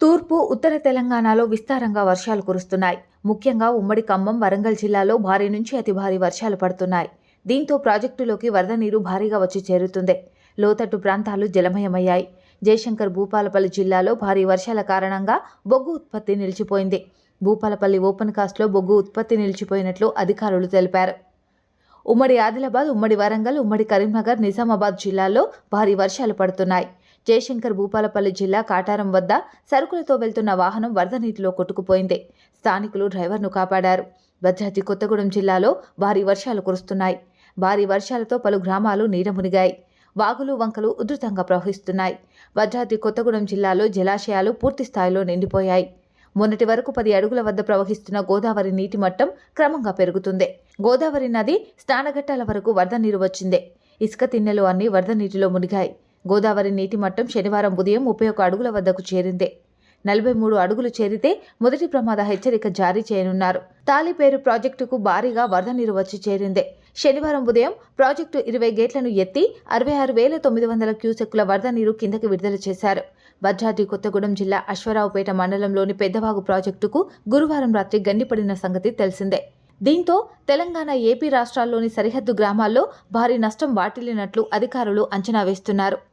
తూర్పు ఉత్తర తెలంగాణలో విస్తారంగా వర్షాలు కురుస్తున్నాయి. ముఖ్యంగా ఉమ్మడి ఖమ్మం వరంగల్ జిల్లాలో భారీ నుంచి అతి భారీ వర్షాలు పడుతున్నాయి. దీంతో ప్రాజెక్టులోకి వరద నీరు భారీగా వచ్చి చేరుతుంది. లోతట్టు ప్రాంతాలు జలమయమయ్యాయి. జయశంకర్ భూపాలపల్లి జిల్లాలో భారీ వర్షాల కారణంగా బొగ్గు ఉత్పత్తి నిలిచిపోయింది. భూపాలపల్లి ఓపెన్ కాస్ట్లో బొగ్గు ఉత్పత్తి నిలిచిపోయినట్లు అధికారులు తెలిపారు. ఉమ్మడి ఆదిలాబాద్ ఉమ్మడి వరంగల్ ఉమ్మడి కరీంనగర్ నిజామాబాద్ జిల్లాల్లో భారీ వర్షాలు పడుతున్నాయి. జయశంకర్ భూపాలపల్లి జిల్లా కాటారం వద్ద సరుకులతో వెళ్తున్న వాహనం వరద నీటిలో కొట్టుకుపోయింది. స్థానికులు డ్రైవర్ను కాపాడారు. భద్రాద్రి కొత్తగూడెం జిల్లాలో భారీ వర్షాలు కురుస్తున్నాయి. భారీ వర్షాలతో పలు గ్రామాలు నీట మునిగాయి. వాగులు వంకలు ఉధృతంగా ప్రవహిస్తున్నాయి. భద్రాద్రి కొత్తగూడెం జిల్లాలో జలాశయాలు పూర్తి స్థాయిలో నిండిపోయాయి. మొన్నటి వరకు పది అడుగుల వద్ద ప్రవహిస్తున్న గోదావరి నీటి మట్టం క్రమంగా పెరుగుతుంది. గోదావరి నది స్నానఘట్టాల వరకు వరద నీరు వచ్చింది. ఇసుక తిన్నెలు అన్ని వరద నీటిలో మునిగాయి. గోదావరి నీటి మట్టం శనివారం ఉదయం ముప్పై ఒక్క అడుగుల వద్దకు చేరింది. నలభై మూడు అడుగులు చేరితే మొదటి ప్రమాద హెచ్చరిక జారీ చేయనున్నారు. తాలిపేరు ప్రాజెక్టుకు భారీగా వరద నీరు వచ్చి చేరింది. శనివారం ఉదయం ప్రాజెక్టు ఇరవై గేట్లను ఎత్తి అరవై ఆరు వేల తొమ్మిది వందల క్యూసెక్కుల వరద నీరు కిందకి విడుదల చేశారు. భద్రాద్రి కొత్తగూడెం జిల్లా అశ్వరావుపేట మండలంలోని పెద్దవాగు ప్రాజెక్టుకు గురువారం రాత్రి గండిపడిన సంగతి తెలిసిందే. దీంతో తెలంగాణ ఏపీ రాష్ట్రాల్లోని సరిహద్దు గ్రామాల్లో భారీ నష్టం వాటిల్లినట్లు అధికారులు అంచనా వేస్తున్నారు.